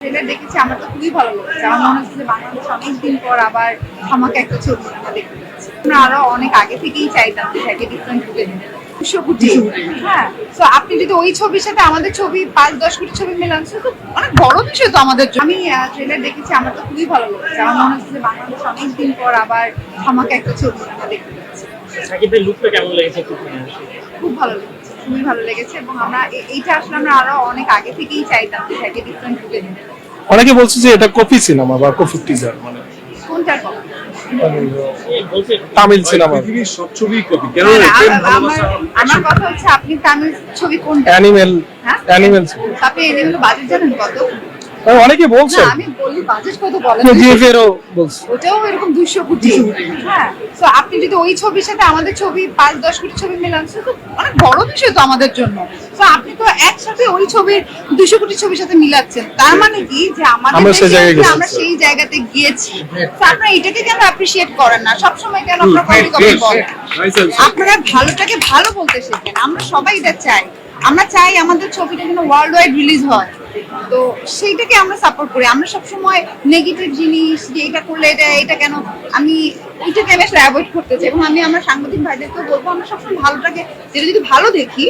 Trailer দেখেছি আমার তো খুবই ভালো লেগেছে। আমার মনে হচ্ছে যে বাংলাদেশ অনেকদিন পর আবার আমাকে একটা ছবি আমরা দেখতে পাচ্ছি। আমরা আরও অনেক আগে থেকেই চাইতাম যে এটাকে ডিফারেন্ট রূপে দুশো কোটি। হ্যাঁ তো আপনি যদি ওই ছবির সাথে আমাদের ছবি পাঁচ দশ কোটি ছবি মেলান তো অনেক বড় বিষয় তো আমাদের আমি ট্রেলার দেখেছি আমার তো খুবই ভালো লেগেছে। আমার মনে হচ্ছে যে বাংলাদেশ অনেকদিন পর আবার আমাকে একটা ছবি আমরা দেখতে পাচ্ছি। সাকিবের লুকটা কেমন লেগেছে একটু শুনে আসি। খুব ভালো লেগেছে। খুবই ভালো লেগেছে এবং আমরা এইটা আসলে আমরা আরও অনেক আগে থেকেই চাইতাম যে এটাকে ডিফারেন্ট রূপে দিতে অনেকে বলছে যে এটা কপি সিনেমা বা কপি টিজার মানে কোনটার কথা তামিল সিনেমা সব ছবি কপি কেন আ- আমার আমার কথা হচ্ছে আপনি তামিল ছবি কোনটা? অ্যানিমেল হ্যাঁ? অ্যানিমেল আপনি এগুলো বাজেট জানেন কত? অনেকে বলছে। আমি বলি বাজেট কত বলেন। জিএফেরও বলছে। ওটাও এরকম দুশো কোটি। হ্যাঁ তো আপনি যদি ওই ছবির সাথে আমাদের ছবি পাঁচ দশ কোটি ছবি মেলান তো অনেক বড় বিষয় তো আমাদের জন্য। তো আপনি তো একসাথে ওই ছবির দুশো কোটি ছবির সাথে মিলাচ্ছেন। তার মানে কি যে আমাদের আমরা সেই জায়গায় আমরা সেই জায়গাতে গিয়েছি। তো আপনারা এটাকে কেন অ্যাপ্রিসিয়েট করেন না? সবসময় কেন আপনারা কপি কপি বলেন? আপনারা ভালোটাকে ভালো বলতে শেখেন। আমরা সবাই এটা চাই। আমরা চাই আমাদের ছবিটা যেন ওয়ার্ল্ড ওয়াইড রিলিজ হয়। তো সেইটাকে আমরা সাপোর্ট করি। আমরা সবসময় নেগেটিভ জিনিস যে এটা করলে এটা এটা কেন? আমি ওইটাকে আমি আসলে অ্যাভয়েড করতে চাই। এবং আমি আমার সাংবাদিক ভাইদেরকেও বলব, আমরা সবসময় ভালোটাকে, যেটা যদি ভালো দেখি,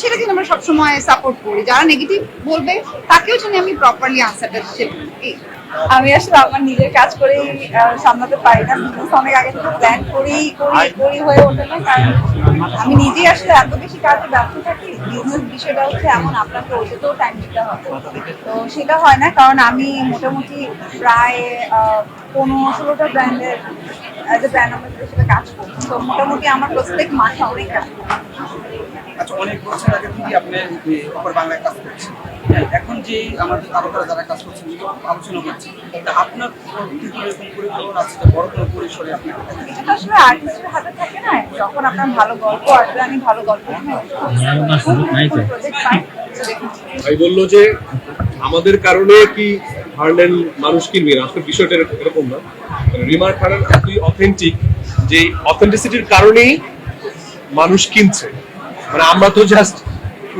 সেটা কিন্তু আমরা সবসময় সাপোর্ট করি। যারা নেগেটিভ বলবে, তাকেও যেন আমি প্রপারলি আনসারটা পারি আমি আসলে আমার নিজের কাজ করেই সামলাতে পারি না। বিজনেস অনেক আগে থেকে প্ল্যান করেই করি করি হয়ে ওঠে না। কারণ আমি নিজেই আসলে এত বেশি কাজে ব্যস্ত থাকি বিজনেস বিষয়টা হচ্ছে এমন, আপনাকে ওটাতেও টাইম দিতে হবে। তো সেটা হয় না, কারণ আমি মোটামুটি প্রায় পনেরো ষোলোটা ব্র্যান্ডের অ্যাজ এ ব্র্যান্ড হিসেবে কাজ করি তো মোটামুটি আমার প্রত্যেক মাসে অনেক কাজ। অনেক বছর আগে থেকে আপনি অপর বাংলায় কাজ করছেন। হ্যাঁ, এখন যে আমাদের তারকারা যারা কাজ করছেন আলোচনা করছি তা আপনার পরিকল্পনা আছে বড় কোনো পরিসরে আপনি এটা আসলে আর্টিস্টের হাতে থাকে না যখন আপনার ভালো গল্প আসবে আমি ভালো গল্প প্রজেক্ট পাই তো। দেখুন। ভাই বলল যে আমাদের কারণে কি হারলেন মানুষ কিনবে না আসলে বিষয়টা এরকম না। রিমার খানের এতই অথেন্টিক যে অথেন্টিসিটির কারণেই মানুষ কিনছে। মানে আমরা তো জাস্ট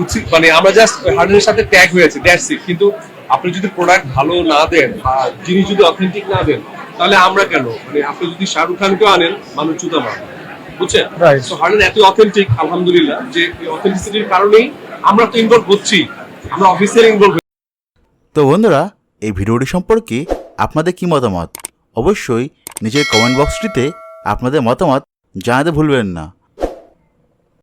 উচিত মানে আমরা জাস্ট হার্ডেনের সাথে ট্যাগ হয়েছে দ্যাটস ইট কিন্তু আপনি যদি প্রোডাক্ট ভালো না দেন বা জিনিস যদি অথেন্টিক না দেন তাহলে আমরা কেন? মানে আপনি যদি শাহরুখ খানকেও আনেন মানুষ জুতা মারবে। বুঝছেন? তো হার্ডেন এত অথেন্টিক আলহামদুলিল্লাহ যে অথেন্টিসিটির কারণেই আমরা তো ইনভলভ হচ্ছি। আমরা অফিসের ইনভলভ তো বন্ধুরা এই ভিডিওটি সম্পর্কে আপনাদের কি মতামত? অবশ্যই নিজের কমেন্ট বক্সটিতে আপনাদের মতামত জানাতে ভুলবেন না।